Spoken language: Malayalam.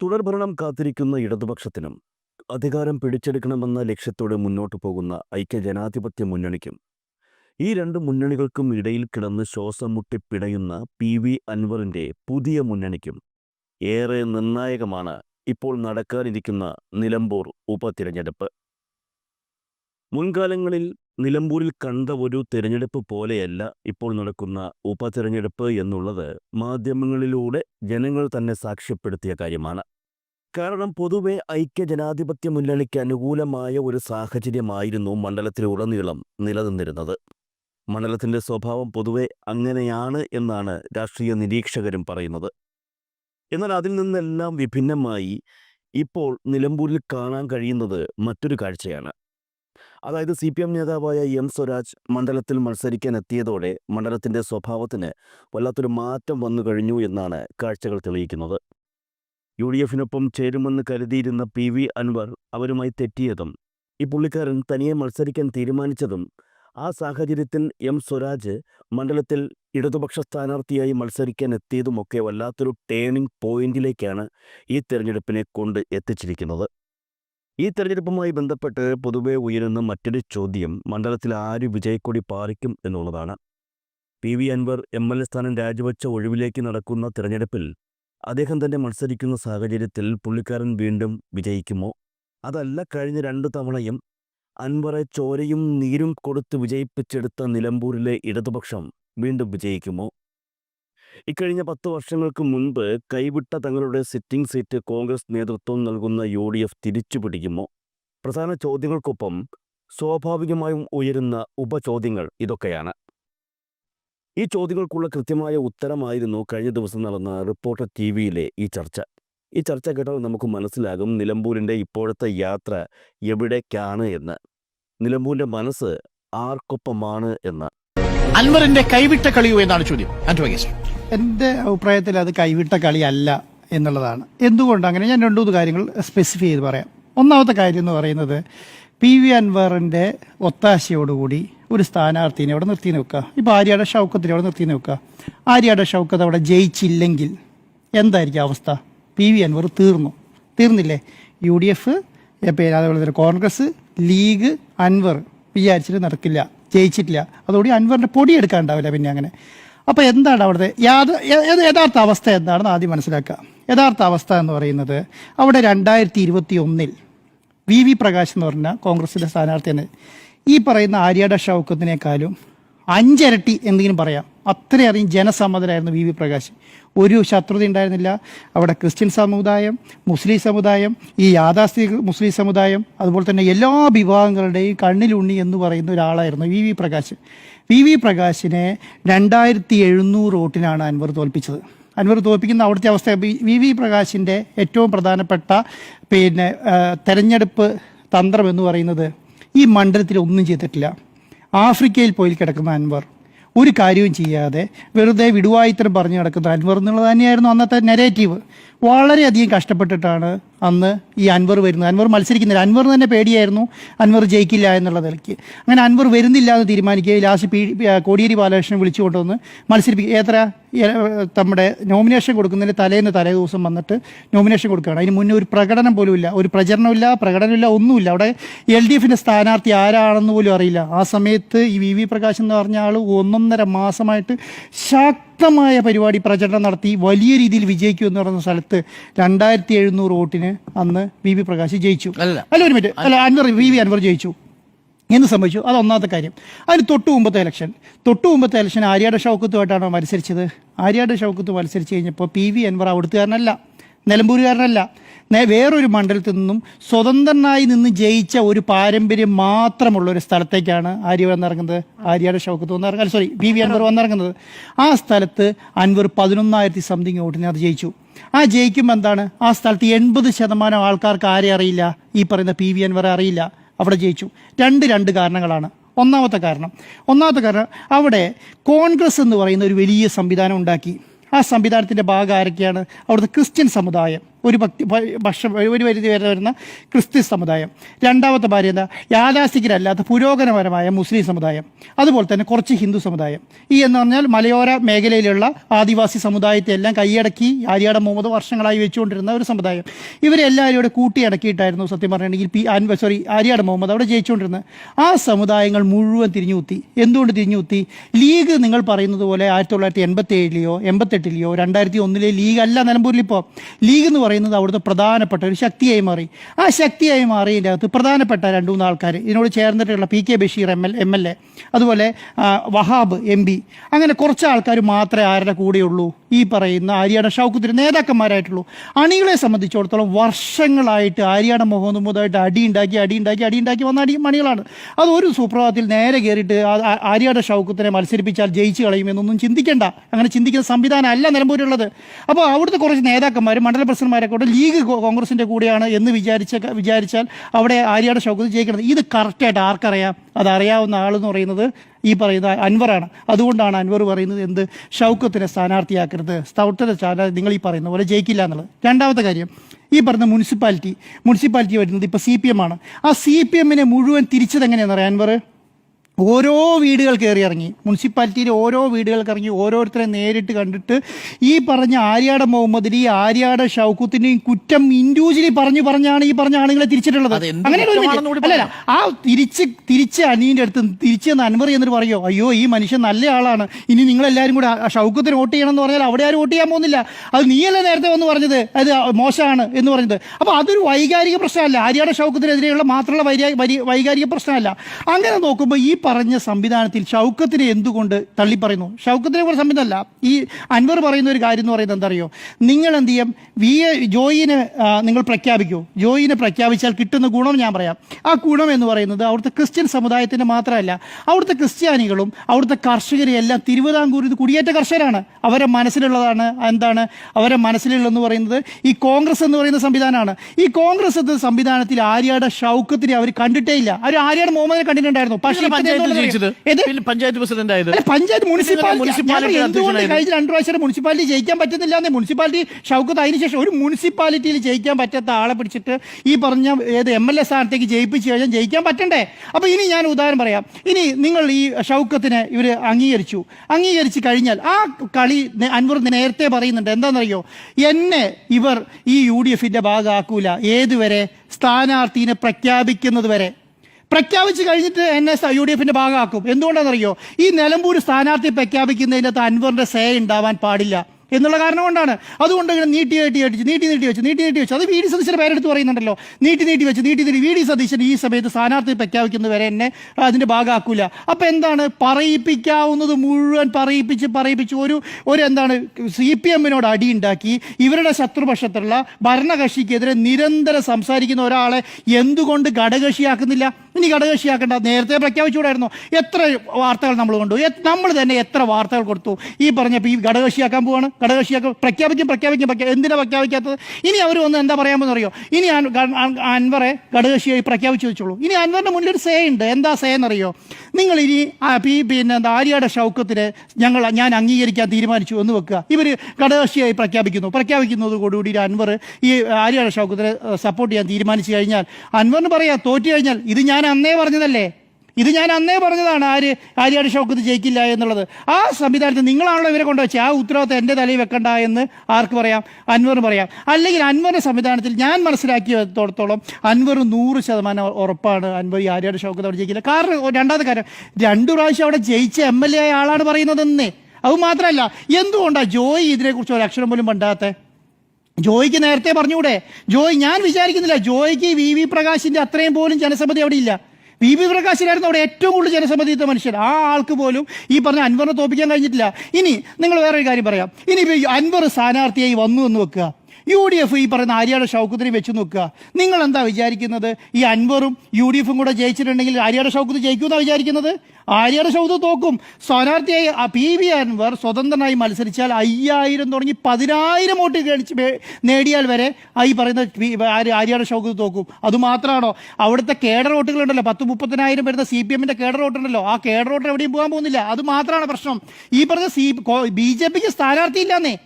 തുടർഭരണം കാത്തിരിക്കുന്ന ഇടതുപക്ഷത്തിനും അധികാരം പിടിച്ചെടുക്കണമെന്ന ലക്ഷ്യത്തോടെ മുന്നോട്ടു പോകുന്ന ഐക്യജനാധിപത്യ മുന്നണിക്കും ഈ രണ്ട് മുന്നണികൾക്കും ഇടയിൽ കിടന്ന് ശ്വാസം മുട്ടിപ്പിടയുന്ന പി വി അൻവറിന്റെ പുതിയ മുന്നണിക്കും ഏറെ നിർണായകമാണ് ഇപ്പോൾ നടക്കാനിരിക്കുന്ന നിലമ്പൂർ ഉപതിരഞ്ഞെടുപ്പ്. മുൻകാലങ്ങളിൽ നിലമ്പൂരിൽ കണ്ട ഒരു തിരഞ്ഞെടുപ്പ് പോലെയല്ല ഇപ്പോൾ നടക്കുന്ന ഉപതിരഞ്ഞെടുപ്പ് എന്നുള്ളത് മാധ്യമങ്ങളിലൂടെ ജനങ്ങൾ തന്നെ സാക്ഷ്യപ്പെടുത്തിയ കാര്യമാണ്. കാരണം പൊതുവെ ഐക്യജനാധിപത്യ മുന്നണിക്ക് അനുകൂലമായ ഒരു സാഹചര്യമായിരുന്നു മണ്ഡലത്തിലുടനീളം നിലനിന്നിരുന്നത്. മണ്ഡലത്തിന്റെ സ്വഭാവം പൊതുവെ അങ്ങനെയാണ് എന്നാണ് രാഷ്ട്രീയ നിരീക്ഷകരും പറയുന്നത്. എന്നാൽ അതിൽ നിന്നെല്ലാം വിഭിന്നമായി ഇപ്പോൾ നിലമ്പൂരിൽ കാണാൻ കഴിയുന്നത് മറ്റൊരു കാഴ്ചയാണ്. അതായത് സി പി എം നേതാവായ എം സ്വരാജ് മണ്ഡലത്തിൽ മത്സരിക്കാൻ എത്തിയതോടെ മണ്ഡലത്തിന്റെ സ്വഭാവത്തിന് വല്ലാത്തൊരു മാറ്റം വന്നു കഴിഞ്ഞു എന്നാണ് കാഴ്ചകൾ തെളിയിക്കുന്നത്. യു ഡി എഫിനൊപ്പം ചേരുമെന്ന് കരുതിയിരുന്ന പി വി അൻവർ അവരുമായി തെറ്റിയതും ഈ പുള്ളിക്കാരൻ തനിയെ മത്സരിക്കാൻ തീരുമാനിച്ചതും ആ സാഹചര്യത്തിൽ എം സ്വരാജ് മണ്ഡലത്തിൽ ഇടതുപക്ഷ സ്ഥാനാർത്ഥിയായി മത്സരിക്കാൻ എത്തിയതുമൊക്കെ വല്ലാത്തൊരു ടേണിംഗ് പോയിന്റിലേക്കാണ് ഈ തെരഞ്ഞെടുപ്പിനെ കൊണ്ട് എത്തിച്ചിരിക്കുന്നത്. ഈ തെരഞ്ഞെടുപ്പുമായി ബന്ധപ്പെട്ട് പൊതുവെ ഉയരുന്ന മറ്റൊരു ചോദ്യം മണ്ഡലത്തിൽ ആര് വിജയക്കൊടി പാറിക്കും എന്നുള്ളതാണ്. P V Anwar M L A സ്ഥാനം രാജിവെച്ച ഒഴിവിലേക്ക് നടക്കുന്ന തിരഞ്ഞെടുപ്പിൽ അദ്ദേഹം തന്നെ മത്സരിക്കുന്ന സാഹചര്യത്തിൽ പുള്ളിക്കാരൻ വീണ്ടും വിജയിക്കുമോ? അതല്ല കഴിഞ്ഞ രണ്ട് തവണയും അൻവറെ ചോരയും നീരും കൊടുത്ത് വിജയിപ്പിച്ചെടുത്ത നിലമ്പൂരിലെ ഇടതുപക്ഷം വീണ്ടും വിജയിക്കുമോ? ഇക്കഴിഞ്ഞ പത്ത് വർഷങ്ങൾക്ക് മുൻപ് കൈവിട്ട തങ്ങളുടെ സിറ്റിംഗ് സീറ്റ് കോൺഗ്രസ് നേതൃത്വം നൽകുന്ന യു ഡി എഫ് തിരിച്ചുപിടിക്കുമോ പ്രധാന ചോദ്യങ്ങൾക്കൊപ്പം സ്വാഭാവികമായും ഉയരുന്ന ഉപചോദ്യങ്ങൾ ഇതൊക്കെയാണ്. ഈ ചോദ്യങ്ങൾക്കുള്ള കൃത്യമായ ഉത്തരമായിരുന്നു കഴിഞ്ഞ ദിവസം നടന്ന റിപ്പോർട്ടർ ടി വിയിലെ ഈ ചർച്ച. ഈ ചർച്ച കേട്ടാൽ നമുക്ക് മനസ്സിലാകും നിലമ്പൂരിന്റെ ഇപ്പോഴത്തെ യാത്ര എവിടേക്കാണ് എന്ന്. നിലമ്പൂരിന്റെ മനസ്സ് ആർക്കൊപ്പമാണ് എന്ന്. അൻവറിന്റെ കൈവിട്ട കളിയോ എന്നാണ് ചോദ്യം. എന്റെ അഭിപ്രായത്തിൽ അത് കൈവിട്ട കളിയല്ല എന്നുള്ളതാണ്. എന്തുകൊണ്ട്? അങ്ങനെ ഞാൻ രണ്ടു മൂന്ന് കാര്യങ്ങൾ സ്പെസിഫൈ ചെയ്ത് പറയാം. ഒന്നാമത്തെ കാര്യം എന്ന് പറയുന്നത് പി വി അൻവറിന്റെ ഒത്താശയോടുകൂടി ഒരു സ്ഥാനാർത്ഥിനെ അവിടെ നിർത്തി നോക്കുക ഇപ്പോൾ ആര്യാടെ ഷൗക്കത്തിനെ അവിടെ നിർത്തി നോക്കുക ആര്യാടെ ഷൗക്കത്ത് അവിടെ ജയിച്ചില്ലെങ്കിൽ എന്തായിരിക്കും അവസ്ഥ? പി വി അൻവർ തീർന്നു. തീർന്നില്ലേ? യു ഡി എഫ് അതേപോലെ തന്നെ കോൺഗ്രസ് ലീഗ് അൻവർ വിചാരിച്ചിട്ട് നടക്കില്ല ജയിച്ചിട്ടില്ല. അതോടെ അൻവറിന്റെ പൊടി എടുക്കാനുണ്ടാവില്ല പിന്നെ അങ്ങനെ. അപ്പോൾ എന്താണ് അവിടുത്തെ യഥാർത്ഥ അവസ്ഥ എന്താണെന്ന് ആദ്യം മനസ്സിലാക്കുക. യഥാർത്ഥ അവസ്ഥ എന്ന് പറയുന്നത് അവിടെ രണ്ടായിരത്തി ഇരുപത്തി ഒന്നിൽ വി വി പ്രകാശ് എന്ന് പറഞ്ഞ കോൺഗ്രസിന്റെ സ്ഥാനാർത്ഥിയാണ് ഈ പറയുന്ന ആര്യാട ഷൗക്കത്തിനേക്കാളും അഞ്ചിരട്ടി എന്തെങ്കിലും പറയാം. അത്രയധികം ജനസമ്മതനായിരുന്നു വി വി പ്രകാശ്. ഒരു ശത്രുത ഉണ്ടായിരുന്നില്ല. അവിടെ ക്രിസ്ത്യൻ സമുദായം മുസ്ലിം സമുദായം ഈ യാഥാസ്ഥിക മുസ്ലിം സമുദായം അതുപോലെ തന്നെ എല്ലാ വിഭാഗങ്ങളുടെയും കണ്ണിലുണ്ണി എന്ന് പറയുന്ന ഒരാളായിരുന്നു V V Prakash. V V പ്രകാശിനെ രണ്ടായിരത്തി എഴുന്നൂറ് വോട്ടിനാണ് അൻവർ തോൽപ്പിച്ചത്. അൻവർ തോൽപ്പിക്കുന്ന അവിടുത്തെ അവസ്ഥ വി- വി പ്രകാശിന്റെ ഏറ്റവും പ്രധാനപ്പെട്ട പിന്നെ തെരഞ്ഞെടുപ്പ് തന്ത്രം എന്ന് പറയുന്നത് ഈ മണ്ഡലത്തിൽ ഒന്നും ചെയ്തിട്ടില്ല. ആഫ്രിക്കയിൽ പോയി കിടക്കുന്ന അൻവർ ഒരു കാര്യവും ചെയ്യാതെ വെറുതെ വിടുവായിത്തരം പറഞ്ഞു നടക്കുന്ന അൻവർ എന്നുള്ളത് തന്നെയായിരുന്നു അന്നത്തെ നെരേറ്റീവ് വളരെയധികം കഷ്ടപ്പെട്ടിട്ടാണ് അന്ന് ഈ അൻവർ വരുന്നത്. അൻവർ മത്സരിക്കുന്നില്ല. അൻവർ തന്നെ പേടിയായിരുന്നു. അൻവർ ജയിക്കില്ല എന്നുള്ള നിലയ്ക്ക്. അങ്ങനെ അൻവർ വരുന്നില്ല എന്ന് തീരുമാനിക്കുക. ലാസ്റ്റ് പി കോടിയേരി ബാലകൃഷ്ണൻ വിളിച്ചു കൊണ്ടുവന്ന് മത്സരിപ്പിക്കുക. എത്ര നമ്മുടെ നോമിനേഷൻ കൊടുക്കുന്നതിന് തലേന്ന് തലേ ദിവസം വന്നിട്ട് നോമിനേഷൻ കൊടുക്കുകയാണ്. അതിന് മുന്നേ ഒരു പ്രകടനം പോലും ഇല്ല ഒരു പ്രചരണമില്ല പ്രകടനമില്ല ഒന്നുമില്ല. അവിടെ എൽ ഡി എഫിന്റെ സ്ഥാനാർത്ഥി ആരാണെന്ന് പോലും അറിയില്ല. ആ സമയത്ത് ഈ വി വി പ്രകാശ് എന്ന് പറഞ്ഞ ആൾ ഒന്നൊന്നര മാസമായിട്ട് ശക്തമായ പരിപാടി പ്രചരണം നടത്തി വലിയ രീതിയിൽ വിജയിക്കും എന്ന് പറയുന്ന സ്ഥലത്ത് രണ്ടായിരത്തി എഴുന്നൂറ് വോട്ടിന് അന്ന് വി വി പ്രകാശ് ജയിച്ചു. അല്ല. ഒരു മിനിറ്റ്. അല്ല അൻവർ വി വി അൻവർ ജയിച്ചു. എന്ന് സംഭവിച്ചു. അത് ഒന്നാമത്തെ കാര്യം. അതിന് തൊട്ടു മുമ്പത്തെ ഇലക്ഷൻ തൊട്ടു മുമ്പത്തെ ഇലക്ഷൻ ആര്യാട് ഷൗക്കത്തുമായിട്ടാണ് മത്സരിച്ചത്? ആര്യാട് ഷൗക്കത്ത് മത്സരിച്ച് കഴിഞ്ഞപ്പോൾ പി വി അൻവർ അവിടുത്തുകാരനല്ല. നിലമ്പൂരുകാരനല്ല. വേറൊരു മണ്ഡലത്തിൽ നിന്നും സ്വതന്ത്രനായി നിന്ന് ജയിച്ച ഒരു പാരമ്പര്യം മാത്രമുള്ള ഒരു സ്ഥലത്തേക്കാണ് ആര്യ വന്നിറങ്ങുന്നത്. ആര്യയുടെ ഷൗക്കത്ത് വന്നിറങ്ങുന്നത് സോറി പി വി അൻവർ വന്നിറങ്ങുന്നത്. ആ സ്ഥലത്ത് അൻവർ പതിനൊന്നായിരത്തി സംതിങ് വോട്ടിന് അത് ജയിച്ചു. ആ ജയിക്കുമ്പോൾ എന്താണ്? ആ സ്ഥലത്ത് എൺപത് ശതമാനം ആൾക്കാർക്ക് ആരെ അറിയില്ല? ഈ പറയുന്ന പി വി അൻവറെ അറിയില്ല. അവിടെ ജയിച്ചു. രണ്ട് രണ്ട് കാരണങ്ങളാണ്. ഒന്നാമത്തെ കാരണം. ഒന്നാമത്തെ കാരണം അവിടെ കോൺഗ്രസ് എന്ന് പറയുന്ന ഒരു വലിയ സംവിധാനം ഉണ്ടാക്കി. ആ സംവിധാനത്തിന്റെ ഭാഗം ആരൊക്കെയാണ്? അവിടുത്തെ ക്രിസ്ത്യൻ സമുദായം. ഒരു ഭക്തി ഭക്ഷ ഒരു പരിധി വരെ വരുന്ന ക്രിസ്ത്യൻ സമുദായം. രണ്ടാമത്തെ ഭാര്യ എന്താ? യാഥാസ്ഥികരല്ലാത്ത പുരോഗമനപരമായ മുസ്ലിം സമുദായം. അതുപോലെ തന്നെ കുറച്ച് ഹിന്ദു സമുദായം. ഈ എന്ന് പറഞ്ഞാൽ മലയോര മേഖലയിലുള്ള ആദിവാസി സമുദായത്തെ എല്ലാം കൈയടക്കി ആര്യാട മുഹമ്മദ് വർഷങ്ങളായി വെച്ചുകൊണ്ടിരുന്ന ഒരു സമുദായം. ഇവരെല്ലാവരും ഇവിടെ കൂട്ടിയടക്കിയിട്ടായിരുന്നു സത്യം പറഞ്ഞിട്ടുണ്ടെങ്കിൽ പി അൻവ സോറി ആര്യാട മുഹമ്മദ് അവിടെ ജയിച്ചുകൊണ്ടിരുന്നത്. ആ സമുദായങ്ങൾ മുഴുവൻ തിരിഞ്ഞുത്തി എന്തുകൊണ്ട് തിരിഞ്ഞുത്തി ലീഗ് നിങ്ങൾ പറയുന്നത് പോലെ ആയിരത്തി തൊള്ളായിരത്തി എൺപത്തി ഏഴിലെയോ എൺപത്തെട്ടിലെയോ രണ്ടായിരത്തി ഒന്നിലെ ലീഗ് അല്ല നിലമ്പൂരിൽ ഇപ്പോൾ. ലീഗ് എന്ന് പറയുന്നത് അവിടുത്തെ പ്രധാനപ്പെട്ട ഒരു ശക്തിയായി മാറി. ആ ശക്തിയായി മാറിയതിന്റെ അകത്ത് പ്രധാനപ്പെട്ട രണ്ട് മൂന്ന് ആൾക്കാർ ഇതിനോട് ചേർന്നിട്ടുള്ള P K Basheer M L M L A അതുപോലെ വഹാബ് എം പി. അങ്ങനെ കുറച്ച് ആൾക്കാർ മാത്രമേ ആരുടെ കൂടെയുള്ളൂ? ഈ പറയുന്ന ആര്യാട ഷൗക്കുത്തിരി നേതാക്കന്മാരായിട്ടുള്ളൂ. അണികളെ സംബന്ധിച്ചിടത്തോളം വർഷങ്ങളായിട്ട് ആര്യാട മുഹമ്മദുമായിട്ട് അടിയുണ്ടാക്കി അടിയുണ്ടാക്കി അടിയുണ്ടാക്കി വന്ന അടി മണികളാണ് അത് ഒരു സുപ്രഭാതത്തിൽ നേരെ കയറിയിട്ട് ആര്യാട ഷൗക്കത്തിനെ മത്സരിപ്പിച്ചാൽ ജയിച്ചു കളയുമെന്നൊന്നും ചിന്തിക്കേണ്ട. അങ്ങനെ ചിന്തിക്കുന്ന സംവിധാനം അല്ല നിലമ്പൂരുള്ളത് അപ്പോൾ അവിടുത്തെ കുറച്ച് നേതാക്കന്മാർ മണ്ഡല പ്രസിഡന്റ്മാരൊക്കെ കൂടെ ലീഗ് കോൺഗ്രസിന്റെ കൂടെയാണ് എന്ന് വിചാരിച്ച വിചാരിച്ചാൽ അവിടെ ആര്യാട ഷൗക്കത്ത് ജയിക്കുന്നത് ഇത് കറക്റ്റായിട്ട് ആർക്കറിയാം? അതറിയാവുന്ന ആളെന്ന് പറയുന്നത് ഈ പറയുന്ന അൻവറാണ്. അതുകൊണ്ടാണ് അൻവർ പറയുന്നത് എന്ത്? ഷൗക്കത്തിനെ സ്ഥാനാർത്ഥിയാക്കരുത്. സ്റ്റൗട്ടിനെ സ്ഥാനാർത്ഥി നിങ്ങൾ ഈ പറയുന്ന പോലെ ജയിക്കില്ല എന്നുള്ളത്. രണ്ടാമത്തെ കാര്യം ഈ പറഞ്ഞ മുനിസിപ്പാലിറ്റി. മുനിസിപ്പാലിറ്റി വരുന്നത് ഇപ്പോൾ സി പി എം ആണ്. ആ സി പി എമ്മിനെ മുഴുവൻ തിരിച്ചത് എങ്ങനെയാണെന്ന് അറിയാം അൻവർ? ഓരോ വീടുകൾ കയറി ഇറങ്ങി. മുനിസിപ്പാലിറ്റിയിലെ ഓരോ വീടുകൾക്ക് ഇറങ്ങി ഓരോരുത്തരെ നേരിട്ട് കണ്ടിട്ട് ഈ പറഞ്ഞ ആര്യാട മുഹമ്മദിനെയും ആര്യാട ഷൗക്കത്തിനെയും കുറ്റം ഇൻഡിവിജ്വലി പറഞ്ഞു പറഞ്ഞാണ് ഈ പറഞ്ഞ ആളുകളെ തിരിച്ചിട്ടുള്ളത്. അങ്ങനെ അല്ലല്ല ആ തിരിച്ച് തിരിച്ച് അനീന്റെ അടുത്ത് തിരിച്ച് അൻവർ എന്നിട്ട് പറയോ അയ്യോ ഈ മനുഷ്യൻ നല്ല ആളാണ്. ഇനി നിങ്ങളെല്ലാവരും കൂടെ ഷൗക്കത്തിന് വോട്ട് ചെയ്യണം എന്ന് പറഞ്ഞാൽ അവിടെ ആരും വോട്ട് ചെയ്യാൻ പോകുന്നില്ല. അത് നീയല്ലേ നേരത്തെ വന്ന് പറഞ്ഞത്? അത് മോശമാണ് എന്ന് പറഞ്ഞത്. അപ്പോൾ അതൊരു വൈകാരിക പ്രശ്നമല്ല. ആര്യാട ഷൗക്കത്തിനെതിരെയുള്ള മാത്രമുള്ള വൈകാരിക പ്രശ്നമല്ല. അങ്ങനെ നോക്കുമ്പോൾ ഈ പറഞ്ഞ സംവിധാനത്തിൽ ഷൗക്കത്തിനെ എന്തുകൊണ്ട് തള്ളി പറയുന്നു? ഷൗക്കത്തിനെ കുറിച്ച് സംവിധാനമല്ല. ഈ അൻവർ പറയുന്ന ഒരു കാര്യം എന്ന് പറയുന്നത് എന്താ അറിയോ നിങ്ങൾ എന്ത് ചെയ്യും? വി എ ജോയിനെ നിങ്ങൾ പ്രഖ്യാപിക്കൂ. ജോയിനെ പ്രഖ്യാപിച്ചാൽ കിട്ടുന്ന ഗുണം ഞാൻ പറയാം. ആ ഗുണം എന്ന് പറയുന്നത് അവിടുത്തെ ക്രിസ്ത്യൻ സമുദായത്തിന്റെ മാത്രമല്ല അവിടുത്തെ ക്രിസ്ത്യാനികളും അവിടുത്തെ കർഷകരെ എല്ലാം തിരുവിതാംകൂർ ഇത് കുടിയേറ്റ കർഷകരാണ്. അവരെ മനസ്സിലുള്ളതാണ് എന്താണ്? അവരെ മനസ്സിലുള്ളതെന്ന് പറയുന്നത് ഈ കോൺഗ്രസ് എന്ന് പറയുന്ന സംവിധാനമാണ്. ഈ കോൺഗ്രസ് എന്ന സംവിധാനത്തിൽ ആര്യയുടെ ഷൗക്കത്തിനെ അവർ കണ്ടിട്ടേ ഇല്ല. അവർ ആര്യയുടെ മുഹമ്മദിനെ കണ്ടിട്ടുണ്ടായിരുന്നു. പക്ഷേ പഞ്ചായത്തിൽ ഇപ്പം ജയിച്ചത്? പഞ്ചായത്ത് പ്രസിഡന്റ് ആയത്? പഞ്ചായത്ത് മുനിസിപ്പാലിറ്റി എന്തുകൊണ്ട്. കഴിഞ്ഞ രണ്ടു പ്രാവശ്യം മുനിസിപ്പാലിറ്റി ജയിക്കാൻ പറ്റുന്നില്ല എന്ന് മുനിസിപ്പാലിറ്റി ഷൗക്കത്ത് അതിന് ശേഷം ഒരു മുനിസിപ്പാലിറ്റിയിൽ ജയിക്കാൻ പറ്റാത്ത ആളെ പിടിച്ചിട്ട് ഈ പറഞ്ഞ ഏത് എം എൽ എ സ്ഥാനത്തേക്ക് ജയിപ്പിച്ച് കഴിഞ്ഞാൽ ജയിക്കാൻ പറ്റണ്ടേ? അപ്പൊ ഇനി ഞാൻ ഉദാഹരണം പറയാം. ഇനി നിങ്ങൾ ഈ ഷൗക്കത്തിനെ ഇവർ അംഗീകരിച്ചു. അംഗീകരിച്ചു കഴിഞ്ഞാൽ ആ കളി അൻവർ നേരത്തെ പറയുന്നുണ്ട്. എന്താണെന്നറിയോ? എന്നെ ഇവർ ഈ യു ഡി എഫിന്റെ ഭാഗമാക്കൂല. ഏതുവരെ? സ്ഥാനാർത്ഥിനെ പ്രഖ്യാപിക്കുന്നത് വരെ. പ്രഖ്യാപിച്ച് കഴിഞ്ഞിട്ട് എന്നെ യു ഡി എഫിന്റെ ഭാഗമാക്കും. എന്തുകൊണ്ടാണെന്നറിയോ? ഈ നിലമ്പൂർ സ്ഥാനാർത്ഥി പ്രഖ്യാപിക്കുന്നതിന്റെ അകത്ത് അൻവറിന്റെ സേ ഉണ്ടാവാൻ പാടില്ല എന്നുള്ള കാരണം കൊണ്ടാണ്. അതുകൊണ്ട് ഇങ്ങനെ നീട്ടി നീട്ടി വെച്ച് നീട്ടി നീട്ടി വെച്ച് നീട്ടി നീട്ടി വെച്ച്. അത് വി ഡി സതീശന്റെ പേരെടുത്ത് പറയുന്നുണ്ടല്ലോ. നീട്ടി നീട്ടി വെച്ച് നീട്ടി നീട്ടി. വി ഡി സതീശൻ ഈ സമയത്ത് സ്ഥാനാർത്ഥി പ്രഖ്യാപിക്കുന്നവരെ എന്നെ അതിന്റെ ഭാഗമാക്കൂല. അപ്പോൾ എന്താണ്? പറയിപ്പിക്കാവുന്നത് മുഴുവൻ പറയിപ്പിച്ച് പറയിപ്പിച്ച് ഒരു ഒരു എന്താണ്? സി പി എമ്മിനോട് അടിയുണ്ടാക്കി ഇവരുടെ ശത്രുപക്ഷത്തുള്ള ഭരണകക്ഷിക്കെതിരെ നിരന്തരം സംസാരിക്കുന്ന ഒരാളെ എന്തുകൊണ്ട് ഘടകകക്ഷിയാക്കുന്നില്ല? ഇനി ഘടകകക്ഷിയാക്കേണ്ട നേരത്തെ പ്രഖ്യാപിച്ചുകൂടായിരുന്നു. എത്ര വാർത്തകൾ നമ്മൾ കൊണ്ടു? നമ്മൾ തന്നെ എത്ര വാർത്തകൾ കൊടുത്തു? ഈ പറഞ്ഞപ്പോൾ ഈ ഘടകകക്ഷിയാക്കാൻ പോവാണ്. ഘടകകക്ഷിയാക്കാൻ പ്രഖ്യാപിക്കും പ്രഖ്യാപിക്കും പ്രഖ്യാ- എന്തിനാ പ്രഖ്യാപിക്കാത്തത്? ഇനി അവർ ഒന്ന് എന്താ പറയാമെന്ന് അറിയോ? ഇനി അൻവറെ ഘടകകക്ഷിയായി പ്രഖ്യാപിച്ചു വെച്ചോളൂ. ഇനി അൻവറിന്റെ മുന്നിൽ സേ ഉണ്ട്. എന്താ സേ എന്നറിയോ? നിങ്ങൾ ഇനി ഈ പിന്നെ എന്താ ആര്യയുടെ ഷൗക്കത്തിന് ഞങ്ങൾ ഞാൻ അംഗീകരിക്കാൻ തീരുമാനിച്ചു എന്ന് വെക്കുക. ഇവർ ഘടകകക്ഷിയായി പ്രഖ്യാപിക്കുന്നു. പ്രഖ്യാപിക്കുന്നതോടുകൂടി അൻവർ ഈ ആര്യയുടെ ശൗക്കത്തിന് സപ്പോർട്ട് ചെയ്യാൻ തീരുമാനിച്ചു കഴിഞ്ഞാൽ അൻവറിന് പറയാം തോറ്റു കഴിഞ്ഞാൽ ഇത് ഞാൻ അന്നേ പറഞ്ഞതല്ലേ? ഇത് ഞാൻ അന്നേ പറഞ്ഞതാണ്. ആര് ആര്യാട് ഷൗക്കത്ത് ജയിക്കില്ല എന്നുള്ളത്. ആ സംവിധാനത്തിൽ നിങ്ങളാണല്ലോ ഇവരെ കൊണ്ടുവച്ച്. ആ ഉത്തരവാദിത്തം എന്റെ തലയിൽ വെക്കണ്ട എന്ന് ആർക്ക് പറയാം? അൻവറിന് പറയാം. അല്ലെങ്കിൽ അൻവറിന്റെ സംവിധാനത്തിൽ ഞാൻ മനസ്സിലാക്കിയത്തോടത്തോളം അൻവർ നൂറ് ശതമാനം ഉറപ്പാണ് അൻവർ ഈ ആര്യാട് ഷൗക്കത്ത് അവിടെ ജയിക്കില്ല. കാരണം രണ്ടാമത്തെ കാര്യം രണ്ടു പ്രാവശ്യം അവിടെ ജയിച്ച എം എൽ എ ആയ ആളാണ് പറയുന്നതെന്നേ. അത് മാത്രമല്ല എന്തുകൊണ്ടാണ് ജോയി ഇതിനെക്കുറിച്ച് ഒരു അക്ഷരം പോലും പണ്ടാത്തെ ജോയിക്ക് നേരത്തെ പറഞ്ഞുകൂടെ? ജോയ് ഞാൻ വിചാരിക്കുന്നില്ല ജോയിക്ക് വി വി പ്രകാശിന്റെ അത്രയും പോലും ജനസമ്മതി അവിടെ ഇല്ല വി വി പ്രകാശിനായിരുന്നു അവിടെ ഏറ്റവും കൂടുതൽ ജനസമ്മതിയുത്ത മനുഷ്യൻ. ആ ആൾക്ക് പോലും ഈ പറഞ്ഞ അൻവറിനെ തോപ്പിക്കാൻ കഴിഞ്ഞിട്ടില്ല. ഇനി നിങ്ങൾ വേറൊരു കാര്യം പറയാം. ഇനി അൻവർ സ്ഥാനാർത്ഥിയായി വന്നു എന്ന് വെക്കുക. യു ഡി എഫ് ഈ പറയുന്ന ആര്യാടെ ഷൗക്കത്തിനെ വെച്ച് നോക്കുക. നിങ്ങൾ എന്താ വിചാരിക്കുന്നത്? ഈ അൻവറും യു ഡി എഫും കൂടെ ജയിച്ചിട്ടുണ്ടെങ്കിൽ ആര്യാടെ ഷൗക്കത്ത് ജയിക്കുമെന്നാണ് വിചാരിക്കുന്നത്? ആര്യാടെ ഷൗക്കത്ത് തോക്കും. സ്ഥാനാർത്ഥിയായി പി വി അൻവർ സ്വതന്ത്രനായി മത്സരിച്ചാൽ അയ്യായിരം തുടങ്ങി പതിനായിരം വോട്ട് കഴിച്ച് നേടിയാൽ വരെ ഈ പറയുന്ന ആര്യയുടെ ഷൗക്കത്ത് തോക്കും. അതുമാത്രമാണോ അവിടുത്തെ കേഡർ വോട്ടുകളുണ്ടല്ലോ. പത്ത് മുപ്പത്തിനായിരം വരുന്ന സി പി എമ്മിന്റെ കേഡർ വോട്ടുണ്ടല്ലോ. ആ കേഡർ വോട്ട് എവിടെയും പോകാൻ പോകുന്നില്ല. അത് മാത്രമാണ് പ്രശ്നം. ഈ പറഞ്ഞ സി ബി ജെ പിക്ക് സ്ഥാനാർത്ഥി ഇല്ലാന്നേ.